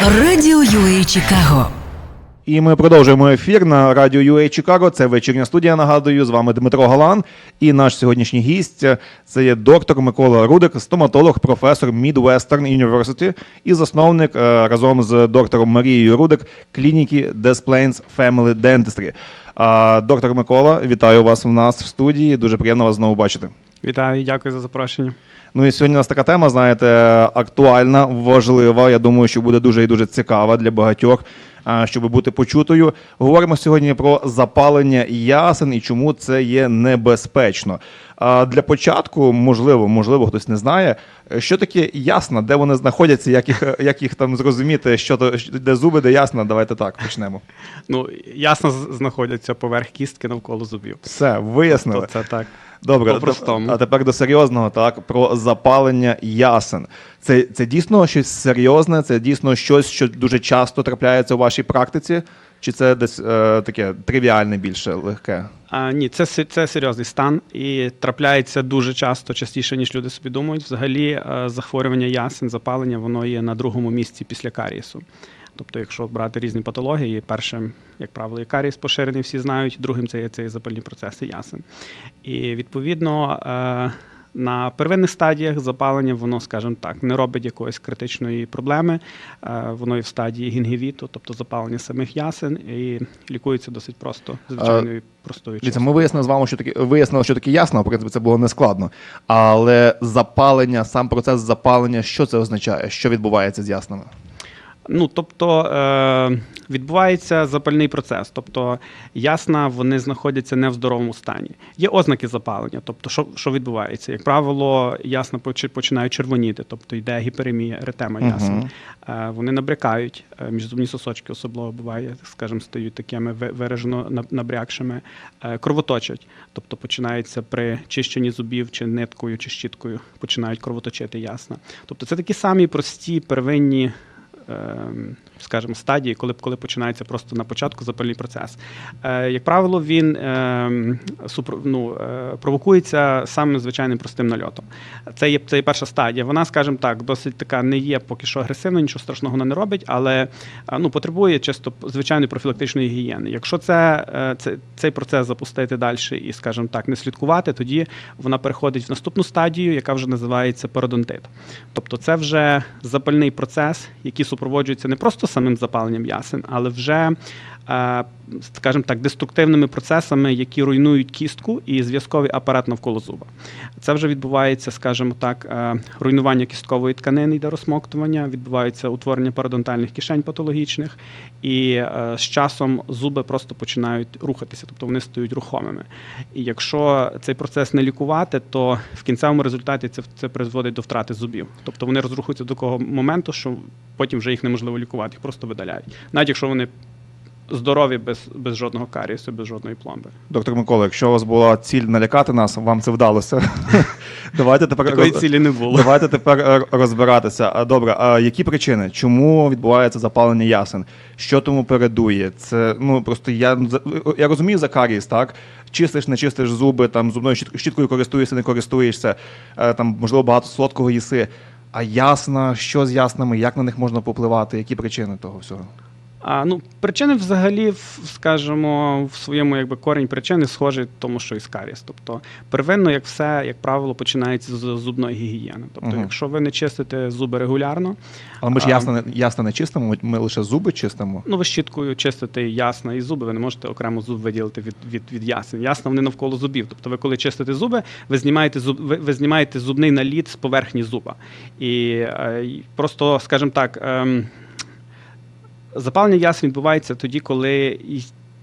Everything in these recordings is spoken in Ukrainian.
Радіо UA Чикаго. І ми продовжуємо ефір на радіо UA Чикаго. Це вечірня студія. Нагадую, з вами Дмитро Галан. І наш сьогоднішній гість це є доктор Микола Рудик, стоматолог, професор Midwestern University і засновник е, разом з доктором Марією Рудик клініки Des Plains Family Dentistry. Доктор Микола, вітаю вас в нас в студії. Дуже приємно вас знову бачити. Вітаю, дякую за запрошення. Ну і сьогодні у нас така тема, знаєте, актуальна, важлива. Я думаю, що буде дуже і дуже цікава для багатьох, щоб бути почутою. Говоримо сьогодні про запалення ясен і чому це є небезпечно. Для початку, можливо, можливо, хтось не знає, що таке ясна, де вони знаходяться, як їх, як їх там зрозуміти, що то де зуби, де ясна. Давайте так почнемо. Ну, ясно, знаходяться поверх кістки навколо зубів. Все, вияснили. То це так. Добре, По-простому. а тепер до серйозного, так, про запалення ясен. Це, це дійсно щось серйозне, це дійсно щось, що дуже часто трапляється у вашій практиці, чи це десь е, таке тривіальне більше, легке? А, ні, це, це серйозний стан і трапляється дуже часто, частіше, ніж люди собі думають. Взагалі, е, захворювання ясен, запалення, воно є на другому місці після карієсу. Тобто, якщо брати різні патології, першим, як правило, є карієс поширений, всі знають, другим це є, це запальні процеси ясен. І відповідно. е, На первинних стадіях запалення воно, скажімо так, не робить якоїсь критичної проблеми. Е, Воно є в стадії гінгівіту, тобто запалення самих ясен, і лікується досить просто, звичайною простою Дивіться, ми вияснили з вами, що таке вияснили, що таке ясно, в принципі, це було нескладно. Але запалення, сам процес запалення, що це означає? Що відбувається з яснами? Ну, тобто е, відбувається запальний процес. Тобто, ясна, вони знаходяться не в здоровому стані. Є ознаки запалення, тобто, що, що відбувається? Як правило, ясна почи- починають червоніти, тобто йде гіперемія, еретема ясен. Мгм. Е, вони набрякають, е, міжзубні сосочки особливо буває, скажімо, стають такими виражено наб- набрякшими, кровоточать. Тобто починається при чищенні зубів чи ниткою, чи щіткою, починають кровоточити ясна. Тобто це такі самі прості первинні. Ем, Скажімо, стадії, коли, коли починається просто на початку запальний процес. Е, як правило, він ем, супро, ну, е, провокується самим звичайним простим нальотом. Це є, це є перша стадія. Вона, скажімо так, досить така не є поки що агресивна, нічого страшного вона не робить, але е, ну, потребує чисто звичайної профілактичної гігієни. Якщо це, е, це, цей процес запустити далі і, скажімо так, не слідкувати, тоді вона переходить в наступну стадію, яка вже називається пародонтит. Тобто це вже запальний процес, який супроводжується не просто самим запаленням ясен, але вже е, скажімо так, деструктивними процесами, які руйнують кістку і зв'язковий апарат навколо зуба. Це вже відбувається, скажімо так, е, руйнування кісткової тканини йде розсмоктування, відбувається утворення парадонтальних кишень патологічних, і е, з часом зуби просто починають рухатися, тобто вони стають рухомими. І якщо цей процес не лікувати, то в кінцевому результаті це, це призводить до втрати зубів. Тобто вони розрухуються до такого моменту, що потім вже їх неможливо лікувати, їх просто видаляють. Навіть якщо вони здорові без, без жодного карієсу, без жодної пломби. Доктор Микола, якщо у вас була ціль налякати нас, вам це вдалося. Давайте тепер Такої роз- цілі не було. Давайте тепер е, розбиратися. А добре, а які причини? Чому відбувається запалення ясен? Що тому передує? Це ну просто я я розумію за карієс, так? Чистиш, не чистиш зуби, там зубною щіт- щіткою користуєшся, не користуєшся, е, там можливо багато солодкого їси. А ясна, що з яснами, як на них можна попливати? Які причини того всього? А, ну, причини взагалі, скажімо, в своєму якби корінь причини схожі тому, що і з карієс. Тобто, первинно, як все, як правило, починається з зубної гігієни. Тобто, Мгм. якщо ви не чистите зуби регулярно, Але ми ж А- ясно, не- ясно не чистимо, ми- лише зуби чистимо. ну ви щіткою чистите ясна і зуби, ви не можете окремо зуб виділити від, від, від ясен. Ясна вони навколо зубів. Тобто, ви коли чистите зуби, ви знімаєте зуб, ви, ви знімаєте зубний наліт з поверхні зуба. І е, просто, скажімо так. Запалення ясен відбувається тоді, коли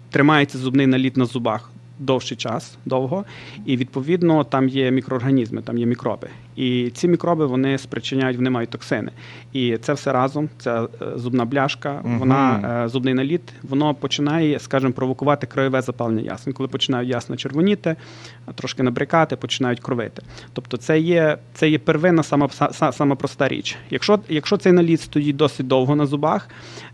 тримається зубний наліт на зубах довший час, довго, і відповідно там є мікроорганізми, там є мікроби. І ці мікроби вони спричиняють, вони мають токсини. І це все разом, ця е, зубна бляшка, Мгм. вона е, зубний наліт, воно починає, скажімо, провокувати краєве запалення ясен. Коли починають ясно червоніти, трошки набрякати, починають кровити. Тобто, це є, це є первинна сама, са- сама проста річ. Якщо, якщо цей наліт стоїть досить довго на зубах,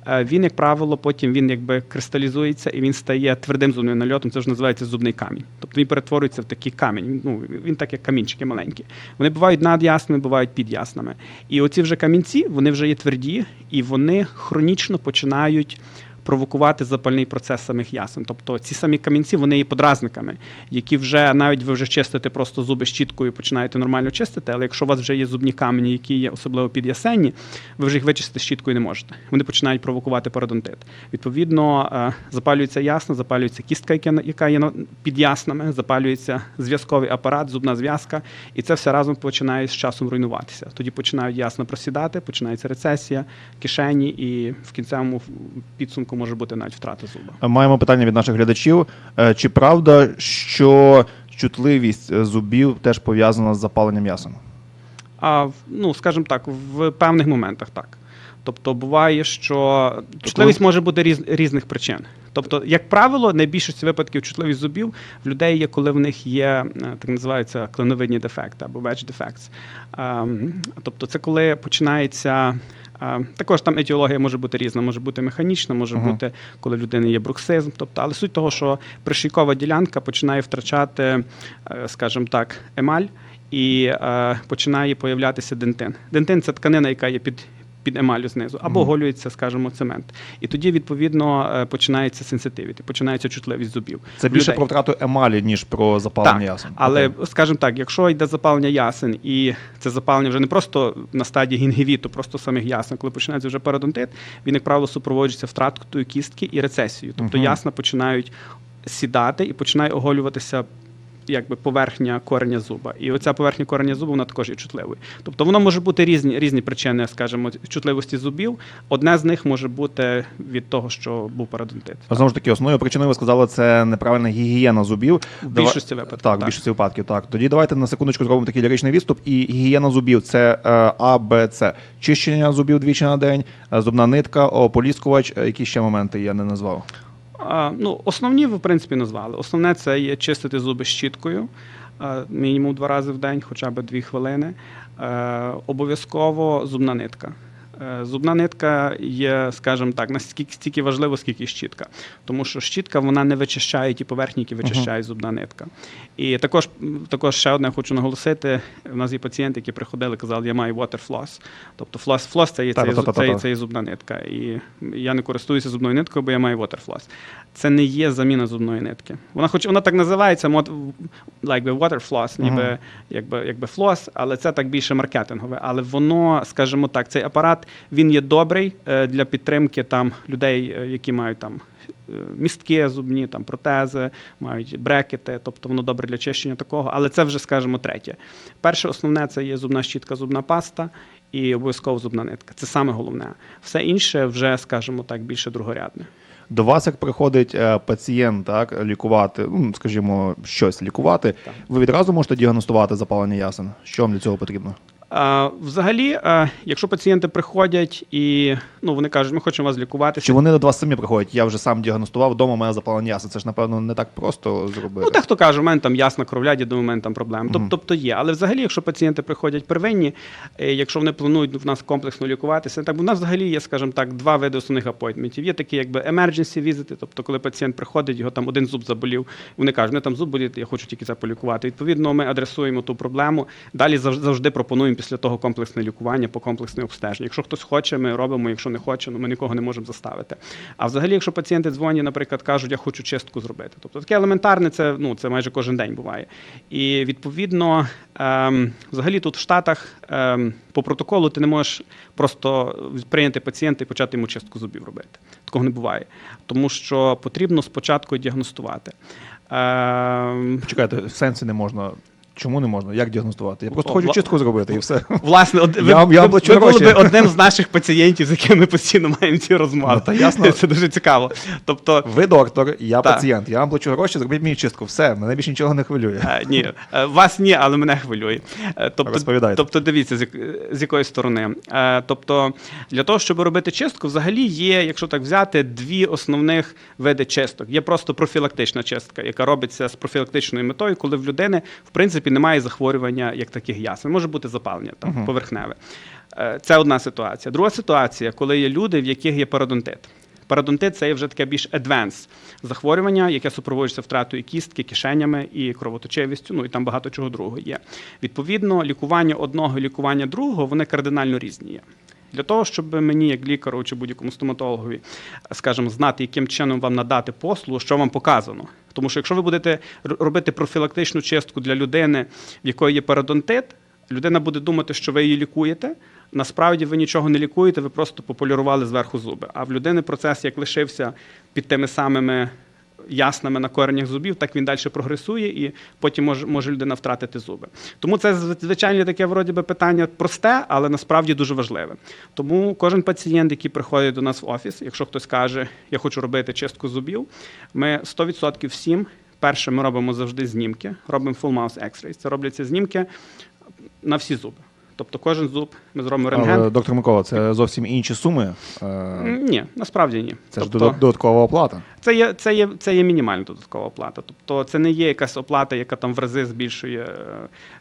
е, він, як правило, потім він якби кристалізується і він стає твердим зубним нальотом. Це ж називається зубний камінь. Тобто він перетворюється в такий камінь. Ну він так як камінчики маленькі. Вони бувають бувають над ясними, бувають під ясними. І оці вже камінці, вони вже є тверді, і вони хронічно починають. Провокувати запальний процес самих ясен. Тобто ці самі камінці вони є подразниками, які вже навіть ви вже чистите просто зуби щіткою, починаєте нормально чистити. Але якщо у вас вже є зубні камені, які є особливо підясенні, ви вже їх вичистити щіткою не можете. Вони починають провокувати пародонтит. Відповідно, е, запалюється ясна, запалюється кістка, яка є під яснами, запалюється зв'язковий апарат, зубна зв'язка, і це все разом починає з часом руйнуватися. Тоді починають ясно просідати, починається рецесія, кишені, і в кінцевому підсумку може бути навіть втрата зуба. Маємо питання від наших глядачів. Е, Чи правда, що чутливість е, зубів теж пов'язана з запаленням ясен? А ну, скажімо так, в певних моментах так. Тобто буває, що чутливість може бути різ, різних причин. Тобто, як правило, найбільшість випадків чутливість зубів в людей є, коли в них є е, так називаються клиновидні дефекти або wedge defects. Ем, Тобто, це коли починається. Також там етіологія може бути різна, може бути механічна, може Мгм. бути, коли в людини є бруксизм. Тобто, але суть того, що пришийкова ділянка починає втрачати, е, скажімо так, емаль і е, починає появлятися дентин. Дентин це тканина, яка є під. Під емалю знизу, або Мгм. оголюється, скажімо, цемент. І тоді, відповідно, е, починається сенситивіті, починається чутливість зубів. Це більше людей. про втрату емалі, ніж про запалення Так, ясен. Але, Окей. скажімо так, якщо йде запалення ясен, і це запалення вже не просто на стадії гінгівіту, просто самих ясен, коли починається вже пародонтит, він, як правило, супроводжується втратою кістки і рецесією. Тобто Мгм. ясна починають сідати і починає оголюватися. Якби поверхня кореня зуба, і оця поверхня кореня зуба вона також є чутливою. Тобто воно може бути різні різні причини, скажімо, чутливості зубів. Одне з них може бути від того, що був пародонтит. Знову ж таки, основною причиною ви сказали, це неправильна гігієна зубів. В більшості випадків, Так, в більшості випадків. Так. Тоді давайте на секундочку зробимо такий ліричний відступ. І гігієна зубів це е, А, Б, С. Чищення зубів двічі на день, е, зубна нитка, ополіскувач. Е, Які ще моменти я не назвав? Ну, основні ви, в принципі, назвали. Основне це є чистити зуби щіткою мінімум два рази в день, хоча б дві хвилини. Е, обов'язково зубна нитка. Е, Зубна нитка є, скажімо так, настільки стільки важлива, скільки щітка. Тому що щітка вона не вичищає ті поверхні, які вичищає зубна нитка. І також, також ще одне хочу наголосити: у нас є пацієнти, які приходили, казали, я маю water floss. Тобто флос, флос це є, це, є, Та-та-та-та-та. це, це є зубна нитка. І я не користуюся зубною ниткою, бо я маю water floss. Це не є заміна зубної нитки. Вона хоч вона так називається, мод, like water floss, ніби Мгм. якби, якби флос, але це так більше маркетингове. Але воно, скажімо так, цей апарат він є добрий е, для підтримки там людей, е, які мають там. е, Містки зубні, там протези, мають брекети, тобто воно добре для чищення такого, але це вже, скажімо, третє. Перше основне це є зубна щітка, зубна паста і обов'язково зубна нитка. Це саме головне. Все інше вже, скажімо так, більше другорядне. До вас, як приходить пацієнт, так, лікувати, ну, скажімо, щось лікувати, Так. ви відразу можете діагностувати запалення ясен. Що вам для цього потрібно? Взагалі, якщо пацієнти приходять і ну, вони кажуть, ми хочемо вас лікуватися. Чи вони до вас самі приходять? Я вже сам діагностував вдома, у мене запалення ясен. Це ж, напевно, не так просто зробити. Ну, дехто каже, у мене там ясна кровляді, до мене там проблем. Мгм. Тобто є. Але взагалі, якщо пацієнти приходять первинні, е, якщо вони планують в нас комплексно лікуватися, так у нас взагалі є, скажімо так, два види основних апойтментів. Є такі, якби emergency візити, тобто, коли пацієнт приходить, його там один зуб заболів, вони кажуть, мене там зуб болить, я хочу тільки це полікувати. Відповідно, ми адресуємо ту проблему. Далі завжди пропонуємо після того комплексне лікування по комплексне обстеження. Якщо хтось хоче, ми робимо. Якщо не хоче, ну ми нікого не можемо заставити. А взагалі, якщо пацієнти дзвонять, наприклад, кажуть, я хочу чистку зробити. Тобто таке елементарне, це ну це майже кожен день буває. І відповідно, ем, взагалі тут в Штатах ем, по протоколу ти не можеш просто прийняти пацієнта і почати йому чистку зубів робити. Такого не буває, тому що потрібно спочатку діагностувати. Ем, Чекайте, в сенсі не можна. Чому не можна? Як діагностувати? Я просто О, хочу вла- чистку зробити і все. Власне, од... Я ви, я ви, ви були би одним з наших пацієнтів, з якими ми постійно маємо ці розмови. Ну, та ясно. Це дуже цікаво. Тобто, Ви доктор, я Так. пацієнт. Я вам плачу гроші, зробіть мені чистку. Все, мене більше нічого не хвилює. Е, Ні, е, вас ні, але мене хвилює. Е, Тобто, Розповідайте. тобто дивіться, з, як- з якої сторони. Тобто, для того, щоб робити чистку, взагалі є, якщо так взяти, дві основних види чисток. Є просто профілактична чистка, яка робиться з профілактичною метою, коли в людини в принципі немає захворювання як таких ясен. Може бути запалення там поверхневе. Е, Це одна ситуація. Друга ситуація, коли є люди, в яких є пародонтит. Парадонтит це є вже таке більш адвенс захворювання, яке супроводжується втратою кістки, кишенями і кровоточивістю. Ну і там багато чого другого є. Відповідно, лікування одного і лікування другого вони кардинально різні є. Для того, щоб мені, як лікару чи будь-якому стоматологові, скажімо, знати, яким чином вам надати послугу, що вам показано. Тому що якщо ви будете робити профілактичну чистку для людини, в якої є парадонтит, людина буде думати, що ви її лікуєте. Насправді ви нічого не лікуєте, ви просто пополірували зверху зуби. А в людини процес як лишився під тими самими ясними на коренях зубів, так він далі прогресує, і потім може, може людина втратити зуби. Тому це зв- звичайно таке вроді би питання просте, але насправді дуже важливе. Тому кожен пацієнт, який приходить до нас в офіс, якщо хтось каже, я хочу робити чистку зубів, ми 100% всім. Перше, ми робимо завжди знімки, робимо full mouth x-ray. Це робляться знімки на всі зуби. Тобто кожен зуб ми зробимо рентген. Але, доктор Микола, це зовсім інші суми. Е, Ні, насправді ні. Це Тобто- ж додаткова оплата. це є, це, є, це є мінімальна додаткова оплата. Тобто це не є якась оплата, яка там в рази збільшує.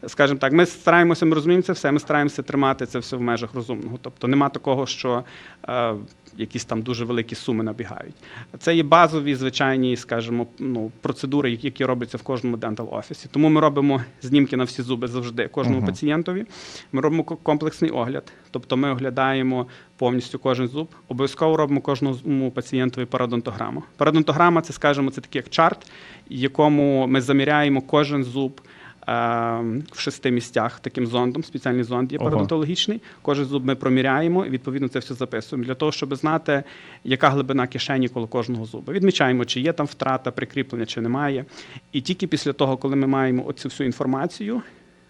е, Скажімо так, ми стараємося, ми розуміємо це все, ми стараємося тримати це все в межах розумного. Тобто нема такого, що е, якісь там дуже великі суми набігають. Це є базові, звичайні, скажімо, ну, процедури, які, робляться в кожному дентал офісі. Тому ми робимо знімки на всі зуби завжди кожному Мгм. пацієнтові. Ми робимо комплексний огляд. Тобто ми оглядаємо повністю кожен зуб. Обов'язково робимо кожному пацієнтові парадонтограму. Парадонтограма це, скажімо, це такий як чарт, якому ми заміряємо кожен зуб. Е, В шести місцях таким зондом, спеціальний зонд є парадонтологічний. Кожен зуб ми проміряємо і відповідно це все записуємо для того, щоб знати, яка глибина кишені коло кожного зуба. Відмічаємо, чи є там втрата, прикріплення, чи немає. І тільки після того, коли ми маємо оцю всю інформацію,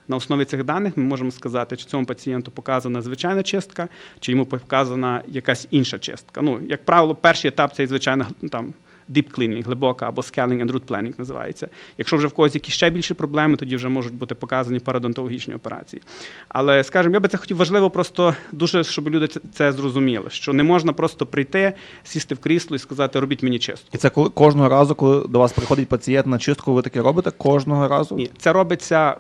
на основі цих даних ми можемо сказати, чи цьому пацієнту показана звичайна чистка, чи йому показана якась інша чистка. Ну, як правило, перший етап це звичайно там. Deep cleaning, глибока або scaling and root planning називається. Якщо вже в когось якісь ще більші проблеми, тоді вже можуть бути показані парадонтологічні операції. Але, скажімо, я би це хотів важливо просто дуже, щоб люди це, зрозуміли, що не можна просто прийти, сісти в крісло і сказати, робіть мені чистку. І це коли кожного разу, коли до вас приходить пацієнт на чистку, ви таке робите кожного разу? Ні, це робиться,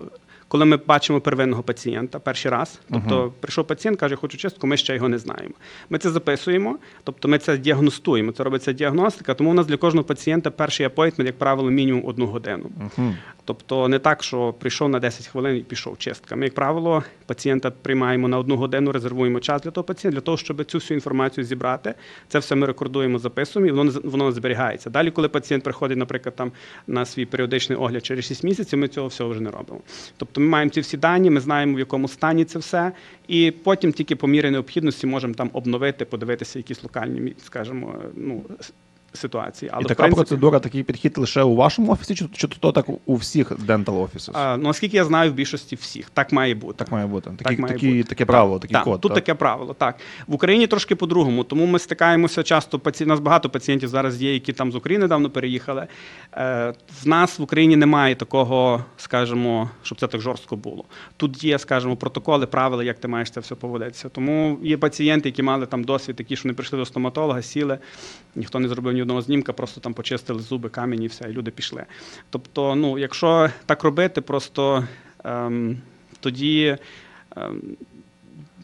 коли ми бачимо первинного пацієнта перший раз. Тобто прийшов пацієнт, каже, хочу чистку, ми ще його не знаємо. Ми це записуємо, тобто ми це діагностуємо. Це робиться діагностика. Тому у нас для кожного пацієнта перший апойтмент, як правило, мінімум одну годину. Мгм. Тобто не так, що прийшов на 10 хвилин і пішов чистка. Ми, як правило, пацієнта приймаємо на одну годину, резервуємо час для того пацієнта, для того, щоб цю всю інформацію зібрати. Це все ми рекордуємо, записуємо, і воно воно зберігається. Далі, коли пацієнт приходить, наприклад, там на свій періодичний огляд через 6 місяців, ми цього всього вже не робимо. Тобто ми маємо ці всі дані, ми знаємо, в якому стані це все, і потім тільки по мірі необхідності можемо там обновити, подивитися якісь локальні, скажімо, ну. Ситуації, але І така принципі, процедура, такий підхід лише у вашому офісі, чи, чи то так у всіх dental offices? А, ну, наскільки я знаю, в більшості всіх так має бути. Так має бути. Такі, має такі, бути. Таке правило, такий так, код. тут так? таке правило. Так в Україні трошки по-другому. Тому ми стикаємося часто. Паці... У нас багато пацієнтів зараз є, які там з України давно переїхали. Е, в нас в Україні немає такого, скажімо, щоб це так жорстко було. Тут є, скажімо, протоколи, правила, як ти маєш це все поводитися. Тому є пацієнти, які мали там досвід, такі, що не прийшли до стоматолога, сіли, ніхто не зробив ні одного знімка, просто там почистили зуби, камінь і все, і люди пішли. Тобто, ну, якщо так робити, просто ем, тоді. Ем,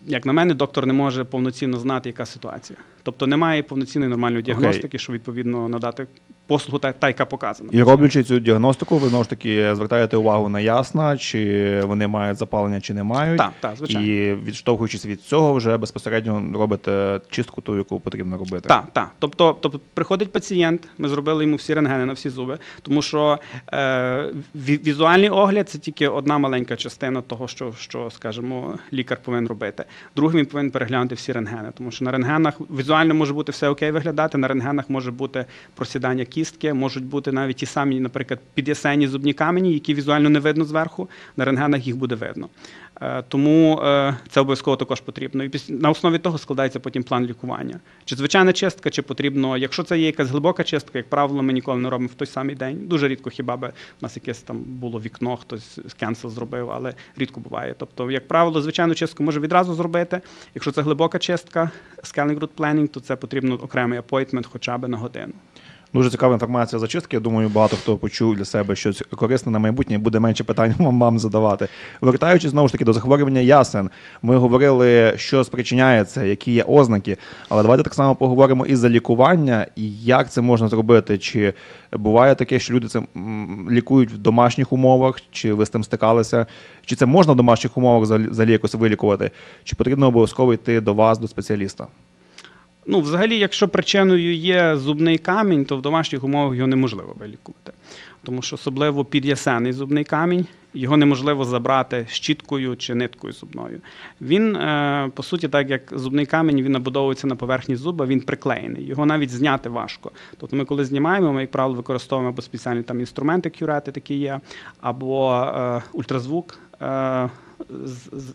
як на мене, доктор не може повноцінно знати, яка ситуація. Тобто немає повноцінної нормальної діагностики, що відповідно надати послугу, та, та яка показана. І роблячи цю діагностику, ви знову ж таки звертаєте увагу на ясна, чи вони мають запалення, чи не мають. Так, так, звичайно. І відштовхуючись від цього, вже безпосередньо робите чистку ту, яку потрібно робити. Так, так. Тобто, тобто приходить пацієнт, ми зробили йому всі рентгени на всі зуби, тому що е, візуальний огляд це тільки одна маленька частина того, що, що скажімо, лікар повинен робити. Другим він повинен переглянути всі рентгени, тому що на рентгенах візуально може бути все окей виглядати, на рентгенах може бути просідання кістки, можуть бути навіть ті самі, наприклад, під'ясені зубні камені, які візуально не видно зверху, на рентгенах їх буде видно. Е, Тому е, це обов'язково також потрібно. І на основі того складається потім план лікування. Чи звичайна чистка, чи потрібно, якщо це є якась глибока чистка, як правило, ми ніколи не робимо в той самий день. Дуже рідко, хіба би у нас якесь там було вікно, хтось кенсел зробив, але рідко буває. Тобто, як правило, звичайну чистку може відразу зробити. Якщо це глибока чистка, scaling root planning, то це потрібно окремий апойтмент хоча б на годину. Дуже цікава інформація зачистки. Я думаю, багато хто почув для себе щось корисне на майбутнє, буде менше питань вам, вам задавати. Вертаючись знову ж таки до захворювання ясен, ми говорили, що спричиняється, які є ознаки. Але давайте так само поговоримо і за лікування, і як це можна зробити. Чи буває таке, що люди це лікують в домашніх умовах, чи ви з тим стикалися? Чи це можна в домашніх умовах взагалі- якось вилікувати? Чи потрібно обов'язково йти до вас, до спеціаліста? Ну, взагалі, якщо причиною є зубний камінь, то в домашніх умовах його неможливо вилікувати. Тому що особливо під'ясений зубний камінь, його неможливо забрати щіткою чи ниткою зубною. Він, е, по суті, так як зубний камінь, він набудовується на поверхні зуба, він приклеєний. Його навіть зняти важко. Тобто ми, коли знімаємо, ми, як правило, використовуємо або спеціальні там інструменти, кюрети такі є, або е, ультразвук. Е,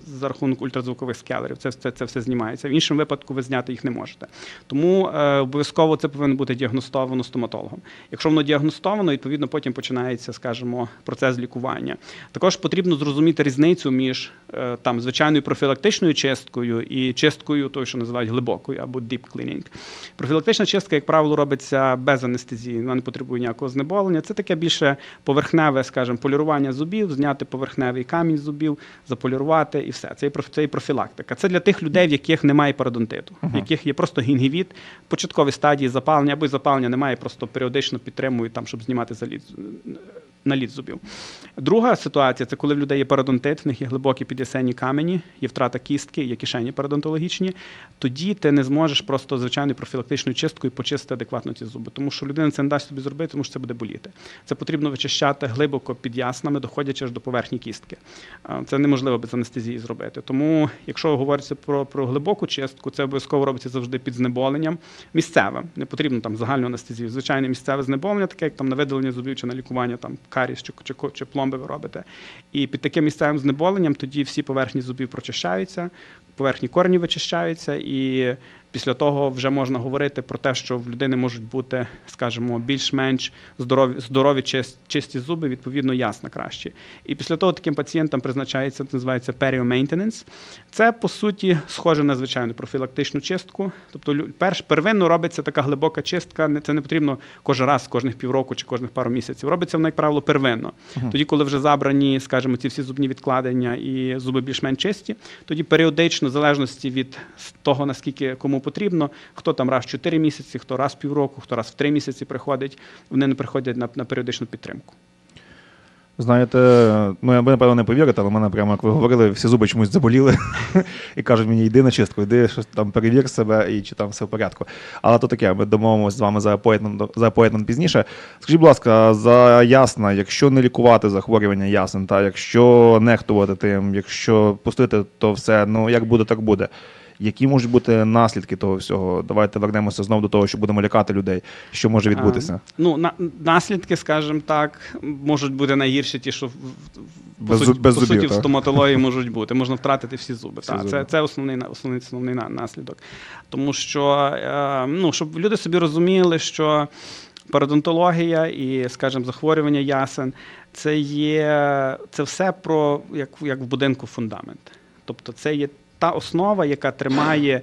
за рахунок ультразвукових скелерів. Це, це, це все знімається. В іншому випадку ви зняти їх не можете. Тому е, обов'язково це повинно бути діагностовано стоматологом. Якщо воно діагностовано, відповідно потім починається, скажімо, процес лікування. Також потрібно зрозуміти різницю між е, там звичайною профілактичною чисткою і чисткою, той, що називають глибокою або deep cleaning. Профілактична чистка, як правило, робиться без анестезії, вона не потребує ніякого знеболення. Це таке більше поверхневе, скажімо, полірування зубів, зняти поверхневий камінь з зубів, заполірувати і все. Це і це і профілактика. Це для тих людей, в яких немає пародонтиту, в яких є просто гінгівіт, початкові стадії запалення, або запалення немає, просто періодично підтримують там, щоб знімати заліт наліт зубів. Друга ситуація це коли в людей є пародонтит, в них є глибокі підясені камені, є втрата кістки, є кишені пародонтологічні. Тоді ти не зможеш просто звичайною профілактичною чисткою почистити адекватно ці зуби, тому що людина це не дасть собі зробити, тому що це буде боліти. Це потрібно вичищати глибоко під яснами, доходячи аж до поверхні кістки. Це неможливо без анестезії зробити. Тому, якщо говориться про, про глибоку чистку, це обов'язково робиться завжди під знеболенням місцевим. Не потрібно там загальну анестезію. Звичайне місцеве знеболення, таке як там на видалення зубів чи на лікування там каріс чи, чи, чи пломби ви робите. І під таким місцевим знеболенням тоді всі поверхні зубів прочищаються, поверхні корені вичищаються, і після того вже можна говорити про те, що в людини можуть бути, скажімо, більш-менш здорові, здорові чисті зуби, відповідно, ясно краще. І після того таким пацієнтам призначається, це називається maintenance. Це, по суті, схоже на звичайну профілактичну чистку. Тобто, перш первинно робиться така глибока чистка. Це не потрібно кожен раз, кожних півроку чи кожних пару місяців. Робиться вона, як правило, первинно. Тоді, коли вже забрані, скажімо, ці всі зубні відкладення і зуби більш-менш чисті, тоді періодично, в залежності від того, наскільки кому потрібно, хто там раз в 4 місяці, хто раз в півроку, хто раз в 3 місяці приходить, вони не приходять на, на періодичну підтримку. Знаєте, ну я ви напевно не повірите, але в мене прямо як ви говорили, всі зуби чомусь заболіли і кажуть мені, йди на чистку, йди щось там перевір себе і чи там все в порядку. Але то таке, ми домовимося з вами за апойтмент, за апойтмент пізніше. Скажіть, будь ласка, за ясна, якщо не лікувати захворювання ясен, та якщо нехтувати тим, якщо пустити то все, ну як буде, так буде. Які можуть бути наслідки того всього? Давайте вернемося знову до того, що будемо лякати людей. Що може відбутися? А, ну, на, наслідки, скажімо так, можуть бути найгірші ті, що в, по, Без суті, без по зубів, суті в стоматології можуть бути. Можна втратити всі зуби. Всі так, зуби. Це, це основний, основний, основний наслідок. Тому що, е, ну, щоб люди собі розуміли, що пародонтологія і, скажімо, захворювання ясен це є це все про як, як в будинку фундамент. Тобто, це є та основа, яка тримає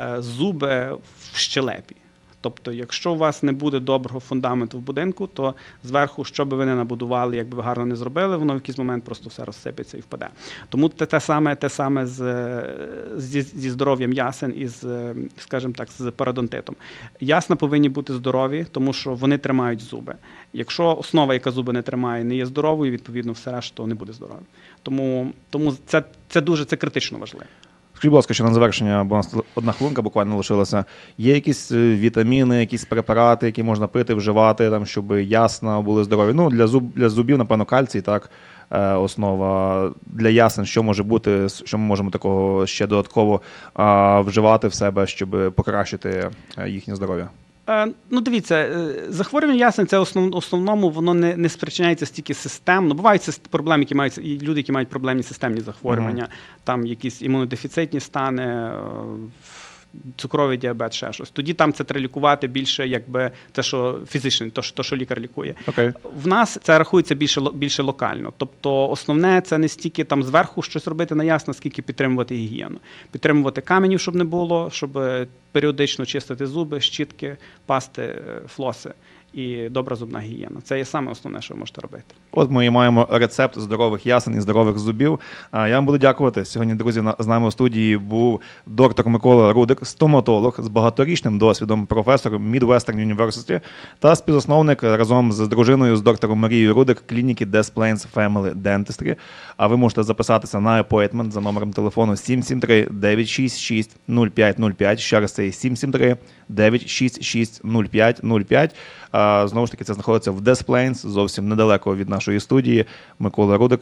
е, зуби в щелепі. Тобто, якщо у вас не буде доброго фундаменту в будинку, то зверху, що би ви не набудували, як би ви гарно не зробили, воно в якийсь момент просто все розсипеться і впаде. Тому те, те саме, те саме з, е, зі, зі здоров'ям ясен і з, е, скажімо так, з пародонтитом. Ясна повинні бути здорові, тому що вони тримають зуби. Якщо основа, яка зуби не тримає, не є здоровою, відповідно, все решта не буде здоровим. Тому, тому це, це дуже це критично важливо. Скажіть, будь ласка, що на завершення, бо у нас одна хвилинка буквально лишилася. Є якісь е, вітаміни, якісь препарати, які можна пити, вживати, там, щоб ясно були здорові. Ну, для, зуб, для зубів, напевно, кальцій, так, е, основа. Для ясен, що може бути, що ми можемо такого ще додатково а, вживати в себе, щоб покращити е, їхнє здоров'я. Е, Ну, дивіться, е, захворювання ясен це основ, основному воно не, не спричиняється стільки системно. Бувають проблеми, які мають і люди, які мають проблемні системні захворювання, там якісь імунодефіцитні стани. Цукровий діабет, ще щось. Тоді там це треба лікувати більше, якби те, що фізичне, то, що- то, що лікар лікує. Okay. В нас це рахується більше більше локально. Тобто, основне це не стільки там зверху щось робити на ясно, скільки підтримувати гігієну. Підтримувати каменів, щоб не було, щоб е, періодично чистити зуби, щітки, пасти, е, флоси. І добра зубна гігієна. Це є саме основне, що ви можете робити. От ми і маємо рецепт здорових ясен і здорових зубів. Я вам буду дякувати. Сьогодні, друзі, з нами у студії був доктор Микола Рудик, стоматолог з багаторічним досвідом, професор Midwestern University та співзасновник разом з дружиною з доктором Марією Рудик клініки Desplains Family Dentistry. А ви можете записатися на appointment за номером телефону 773 966 0505. Ще раз це 773 966 0505. Знову ж таки, це знаходиться в Desplains, зовсім недалеко від нашої студії. Микола Рудик,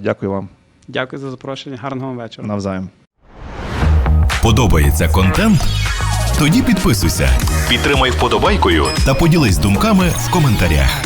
дякую вам Дякую за запрошення. Гарного вам вечора. навзаєм. Подобається контент? Тоді підписуйся, підтримай вподобайкою та поділись думками в коментарях.